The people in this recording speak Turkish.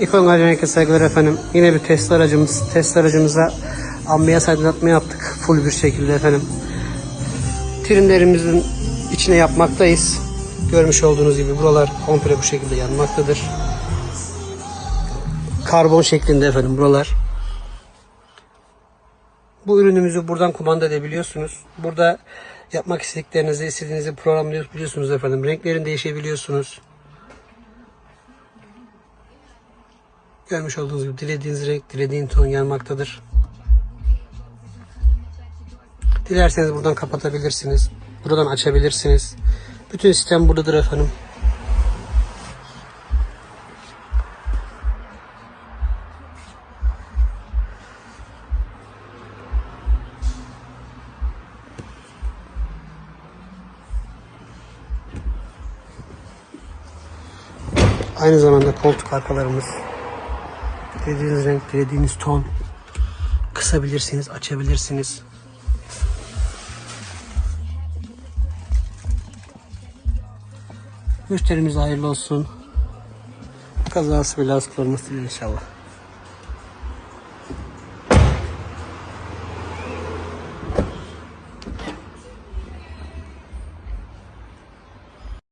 İkon Galerik'e saygılar efendim. Yine bir test aracımız. Test aracımıza ambiyans aydınlatma yaptık. Full bir şekilde efendim. Trimlerimizin içine yapmaktayız. Görmüş olduğunuz gibi buralar komple bu şekilde yanmaktadır. Karbon şeklinde efendim buralar. Bu ürünümüzü buradan kumanda edebiliyorsunuz. Burada yapmak istediklerinizi, istediğinizi programlayabiliyorsunuz efendim. Renklerini değişebiliyorsunuz. Görmüş olduğunuz gibi dilediğiniz renk, dilediğin ton yanmaktadır. Dilerseniz buradan kapatabilirsiniz. Buradan açabilirsiniz. Bütün sistem buradadır efendim. Aynı zamanda koltuk arkalarımız. Dilediğiniz renk, dilediğiniz ton. Kısabilirsiniz, açabilirsiniz. Müşterimize hayırlı olsun. Kazası belası olmasın inşallah.